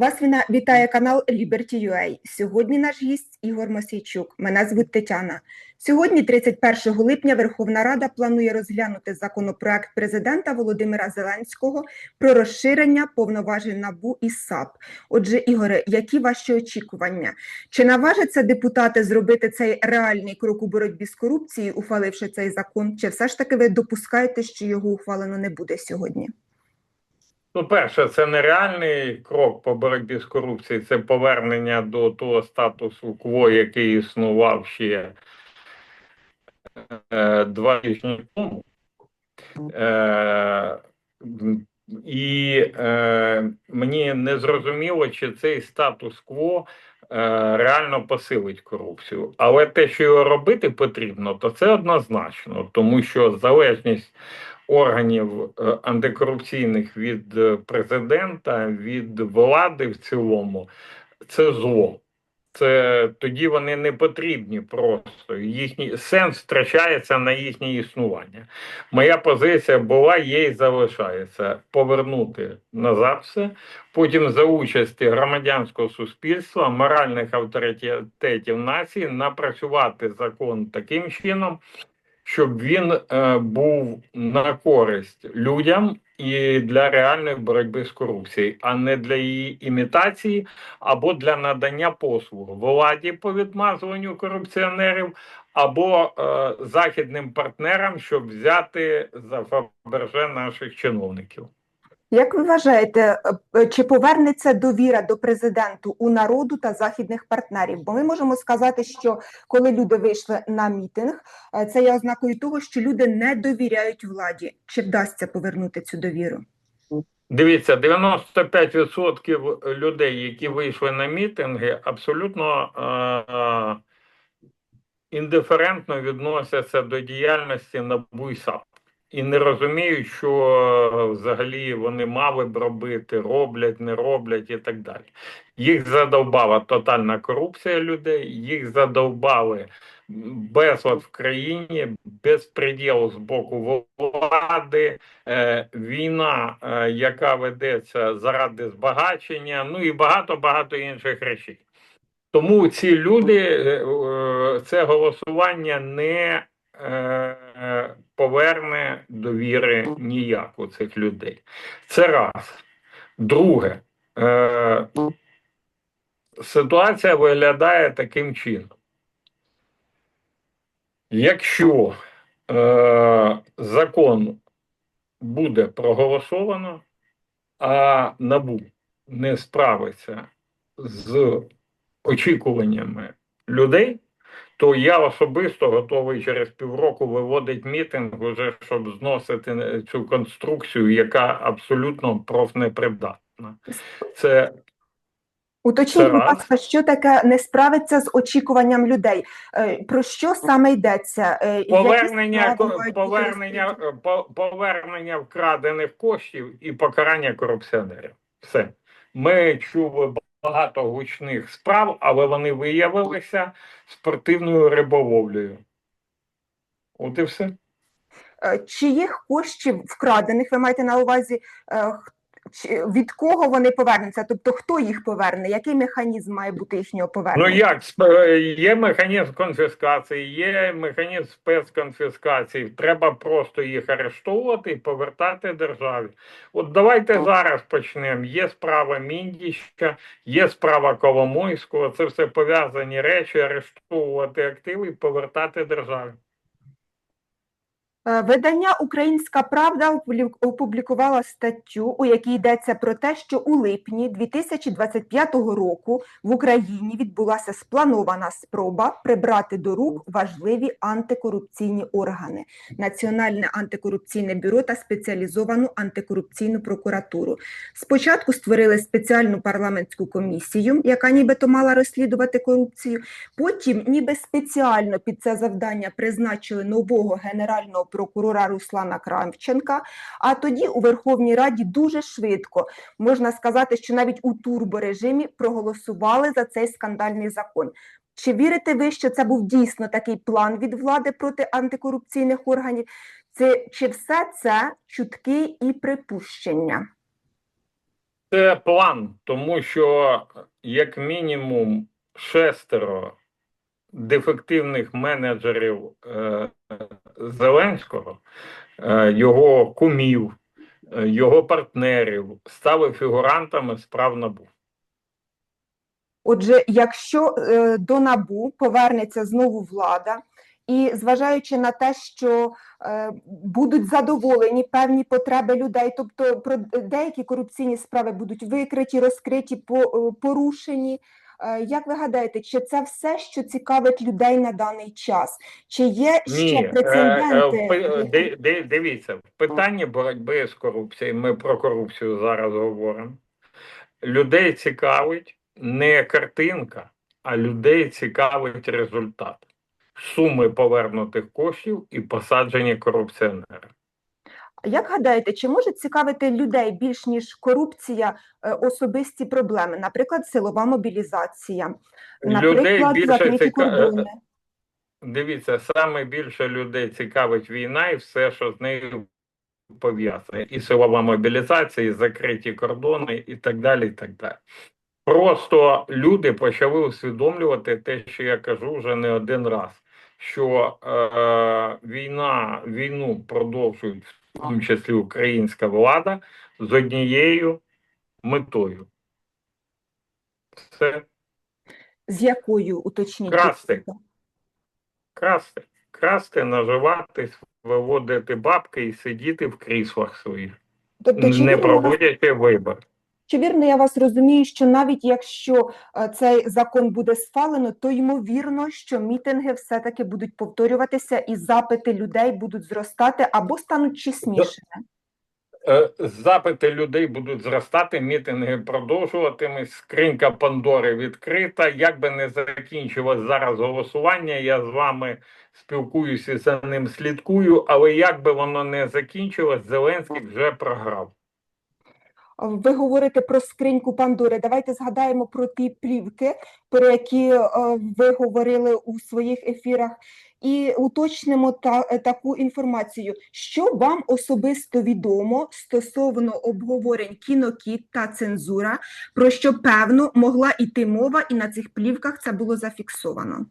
Вас вітає канал Liberty.ua. Сьогодні наш гість Ігор Мосійчук. Мене звуть Тетяна. Сьогодні, 31 липня, Верховна Рада планує розглянути законопроект президента Володимира Зеленського про розширення повноважень НАБУ і САП. Отже, Ігоре, які ваші очікування? Чи наважаться депутати зробити цей реальний крок у боротьбі з корупцією, ухваливши цей закон? Чи все ж таки ви допускаєте, що його ухвалено не буде сьогодні? Ну, перше, це нереальний крок по боротьбі з корупцією, це повернення до того статусу кво, який існував ще е, два тижні тому. Е, і е, мені не зрозуміло, чи цей статус-кво е, реально посилить корупцію. Але те, що його робити потрібно, то це однозначно, тому що залежність органів е, антикорупційних від е, президента, від влади в цілому, це зло. Це тоді вони не потрібні просто. Їхній сенс втрачається на їхнє існування. Моя позиція була, є і залишається повернути назад все. Потім за участі громадянського суспільства, моральних авторитетів нації напрацювати закон таким чином, щоб він е, був на користь людям і для реальної боротьби з корупцією, а не для її імітації або для надання послуг владі по відмазуванню корупціонерів, або е, західним партнерам, щоб взяти за фаберже наших чиновників. Як ви вважаєте, е, чи повернеться довіра до президенту у народу та західних партнерів? Бо ми можемо сказати, що коли люди вийшли на мітинг, е, це є ознакою того, що люди не довіряють владі. Чи вдасться повернути цю довіру? Дивіться, 95% людей, які вийшли на мітинги, абсолютно е- е- індиферентно відносяться до діяльності НАБУ і САП. І не розуміють, що е, взагалі вони мали б робити, роблять, не роблять і так далі. Їх задовбала тотальна корупція людей, їх задовбали безлад в країні, безпреділ з боку влади, е, війна, е, яка ведеться заради збагачення, ну і багато багато інших речей. Тому ці люди е, е, це голосування не е, поверне довіри ніяк у цих людей. Це раз. Друге, е, ситуація виглядає таким чином. Якщо е, закон буде проголосовано, а НАБУ не справиться з очікуваннями людей, то я особисто готовий через півроку виводити мітинг, уже щоб зносити цю конструкцію, яка абсолютно профнепридатна. Це Уточніть, будь ласка, що таке не справиться з очікуванням людей? Е, Про що саме йдеться? Е, повернення, повернення, повернення вкрадених коштів і покарання корупціонерів. Все. Ми чули багато гучних справ, але вони виявилися спортивною риболовлею. От і все. Е, Чиїх коштів вкрадених ви маєте на увазі? Е, Від кого вони повернуться? Тобто хто їх поверне? Який механізм має бути їхнього повернення? Ну як є механізм конфіскації, є механізм спецконфіскації. Треба просто їх арештовувати і повертати державі. От давайте зараз почнемо. Є справа Міндіща, є справа Коломойського. Це все пов'язані речі, арештовувати активи і повертати державі. Е, Видання Українська Правда опублі- опублікувала статтю, у якій йдеться про те, що у липні 2025 року в Україні відбулася спланована спроба прибрати до рук важливі антикорупційні органи Національне антикорупційне бюро та спеціалізовану антикорупційну прокуратуру. Спочатку створили спеціальну парламентську комісію, яка нібито мала розслідувати корупцію. Потім, ніби спеціально під це завдання призначили нового генерального прокурора Руслана Кравченка. А тоді у Верховній Раді дуже швидко можна сказати, що навіть у турборежимі проголосували за цей скандальний закон. Чи вірите ви, що це був дійсно такий план від влади проти антикорупційних органів? Це чи все це чутки і припущення? Це план, тому що як мінімум шестеро дефективних менеджерів е, Зеленського, е, його кумів, е, його партнерів стали фігурантами справ НАБУ. Отже, якщо до НАБУ повернеться знову влада, і зважаючи на те, що е, будуть задоволені певні потреби людей, тобто про деякі корупційні справи будуть викриті, розкриті, по, е, порушені. Е, Як ви гадаєте, чи це все, що цікавить людей на даний час? Чи є ще Ні, е, е, прецеденти? ди- дивіться, в питанні боротьби з корупцією, ми про корупцію зараз говоримо. Людей цікавить не картинка, а людей цікавить результат. Суми повернутих коштів і посадження корупціонера. Як гадаєте, чи може цікавити людей більш ніж корупція, е, особисті проблеми, наприклад, силова мобілізація, наприклад, закриті кордони? Дивіться, саме більше людей цікавить війна і все, що з нею пов'язане. І силова мобілізація, і закриті кордони, і так далі. і так далі. Просто люди почали усвідомлювати те, що я кажу вже не один раз, що е, війна, війну продовжують в тому числі українська влада з однією метою. Це З якою уточніть? Красти. красти, красти, наживатись, виводити бабки і сидіти в кріслах своїх, Тобто, не проводячи вибори. Чи вірно я вас розумію, що навіть якщо е, цей закон буде схвалено, то ймовірно, що мітинги все-таки будуть повторюватися і запити людей будуть зростати або стануть чеснішими? Е, Запити людей будуть зростати, мітинги продовжуватимуть, скринька Пандори відкрита. Як би не закінчилось зараз голосування, я з вами спілкуюся за ним, слідкую, але як би воно не закінчилось, Зеленський вже програв. Ви говорите про скриньку Пандори. Давайте згадаємо про ті плівки, про які е, ви говорили у своїх ефірах, і уточнимо та, е, таку інформацію. Що вам особисто відомо стосовно обговорень кінокіт та цензура, про що певно могла йти мова, і на цих плівках це було зафіксовано.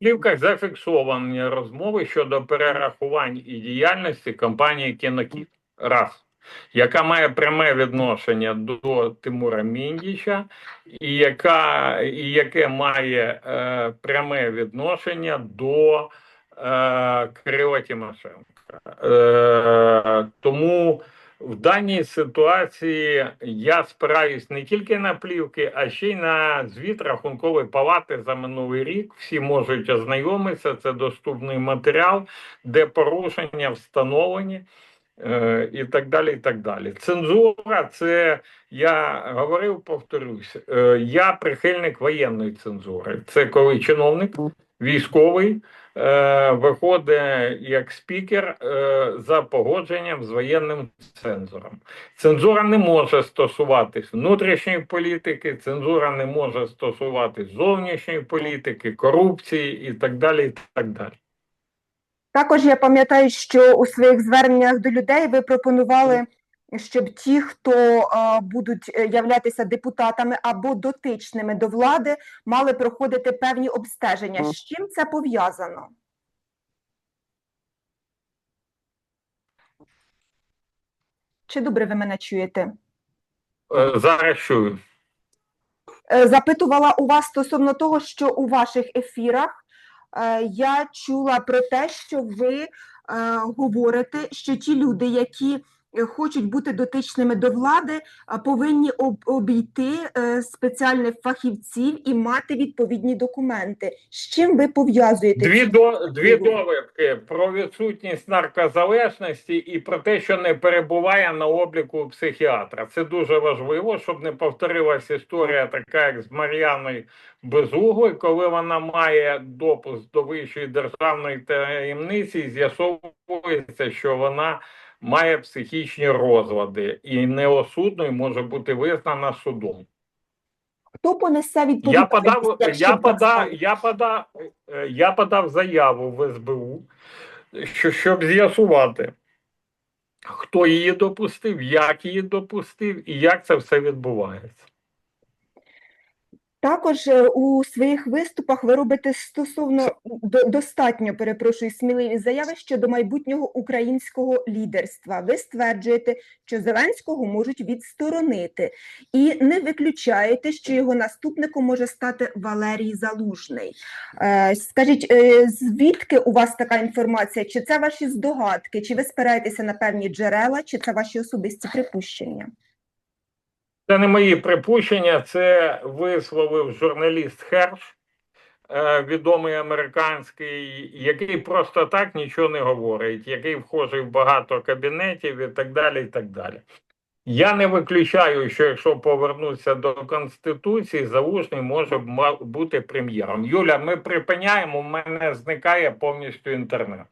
Плівках зафіксовані розмови щодо перерахувань і діяльності компанії Кінокіт. Раз. Яка має пряме відношення до Тимура Міндіча, і, яка, і яке має е, пряме відношення до е, Кирила Тимошенка. Е, тому в даній ситуації я спираюсь не тільки на плівки, а ще й на звіт рахункової палати за минулий рік. Всі можуть ознайомитися. Це доступний матеріал, де порушення встановлені. Е, І так далі, і так далі. Цензура, це я говорив, повторюсь. е, Я прихильник воєнної цензури. Це коли чиновник військовий е, виходить як спікер е, за погодженням з воєнним цензором. Цензура не може стосуватись внутрішньої політики, цензура не може стосуватись зовнішньої політики, корупції і так далі. І так далі. Також я пам'ятаю, що у своїх зверненнях до людей ви пропонували, щоб ті, хто будуть е, являтися депутатами або дотичними до влади, мали проходити певні обстеження. З чим це пов'язано? Чи добре ви мене чуєте? Е, Зараз чую. Е, Запитувала у вас стосовно того, що у ваших ефірах я чула про те, що ви е, говорите, що ті люди, які е, хочуть бути дотичними до влади, повинні обійти е, спеціальних фахівців і мати відповідні документи. З чим ви пов'язуєте? Дві, до, дві довідки про відсутність наркозалежності і про те, що не перебуває на обліку психіатра. Це дуже важливо, щоб не повторилася історія, така як з Мар'яною Безуглою, коли вона має допуск до вищої державної таємниці, і з'ясовується, що вона має психічні розлади і неосудною може бути визнана судом. Хто понесе Я подав, я подав, я подав, е, я подав заяву в СБУ, що, щоб з'ясувати, хто її допустив, як її допустив і як це все відбувається. Також е, у своїх виступах ви робите стосовно до- достатньо, перепрошую, сміливі заяви щодо майбутнього українського лідерства. Ви стверджуєте, що Зеленського можуть відсторонити, і не виключаєте, що його наступником може стати Валерій Залужний. Е, Скажіть, е, звідки у вас така інформація? Чи це ваші здогадки? Чи ви спираєтеся на певні джерела, чи це ваші особисті припущення? Це не мої припущення, це висловив журналіст Херш, е, відомий американський, який просто так нічого не говорить, який вхожий в багато кабінетів і так далі. і так далі. Я не виключаю, що якщо повернутися до Конституції, Залужний може бути прем'єром. Юля, ми припиняємо, у мене зникає повністю інтернет.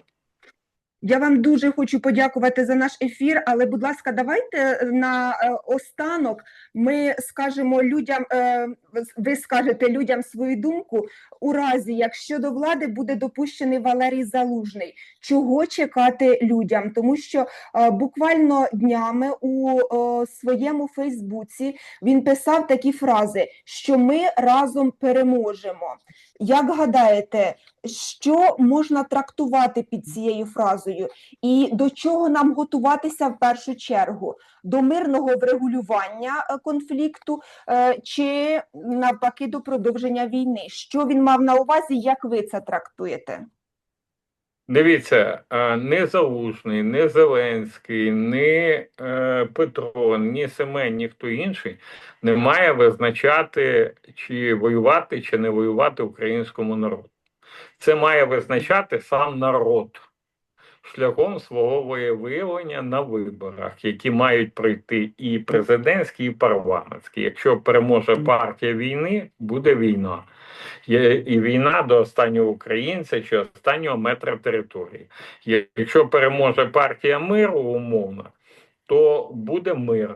Я вам дуже хочу подякувати за наш ефір, але, будь ласка, давайте на е, останок ми скажемо людям, е, ви скажете людям свою думку у разі, якщо до влади буде допущений Валерій Залужний, чого чекати людям? Тому що е, буквально днями у е, своєму Фейсбуці він писав такі фрази, що ми разом переможемо. Як гадаєте, що можна трактувати під цією фразою, і до чого нам готуватися в першу чергу? До мирного врегулювання е, конфлікту е, чи навпаки до продовження війни? Що він мав на увазі? Як ви це трактуєте? Дивіться, е, не Залужний, не Зеленський, не Петро, ні Семен, ні хто інший не має визначати, чи воювати, чи не воювати українському народу. Це має визначати сам народ шляхом свого волевиявлення на виборах, які мають пройти і президентські, і парламентські. Якщо переможе партія війни, буде війна. І війна до останнього українця чи останнього метра території. Якщо переможе партія миру умовно, то буде мир.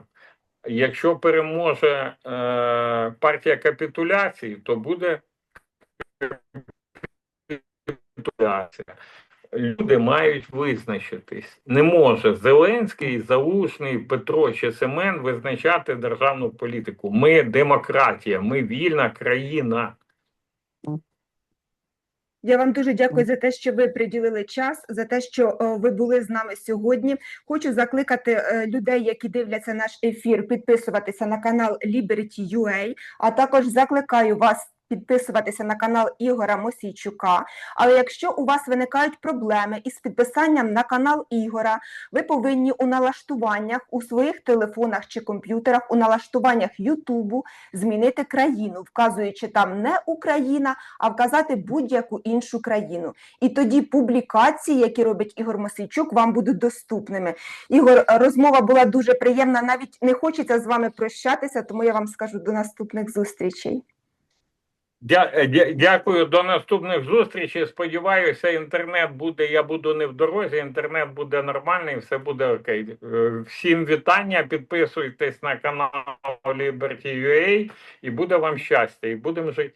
Якщо переможе е, партія капітуляції, то буде капітуляція. Люди мають визначитись. Не може Зеленський, Залужний, Петро чи Семен визначати державну політику. Ми демократія, ми вільна країна. Я вам дуже дякую за те, що ви приділили час, за те, що е, ви були з нами сьогодні. Хочу закликати е, людей, які дивляться наш ефір, підписуватися на канал Liberty.ua, а також закликаю вас. Підписуватися на канал Ігора Мосійчука. Але якщо у вас виникають проблеми із підписанням на канал Ігора, ви повинні у налаштуваннях у своїх телефонах чи комп'ютерах, у налаштуваннях Ютубу змінити країну, вказуючи там не Україна, а вказати будь-яку іншу країну. І тоді публікації, які робить Ігор Мосійчук, вам будуть доступними. Ігор, розмова була дуже приємна. Навіть не хочеться з вами прощатися, тому я вам скажу до наступних зустрічей. Е, дя, дякую, до наступних зустрічей. Сподіваюся, інтернет буде. Я буду не в дорозі, інтернет буде нормальний, все буде окей. Е, Всім вітання. Підписуйтесь на канал Liberty.ua і буде вам щастя, і будемо жити.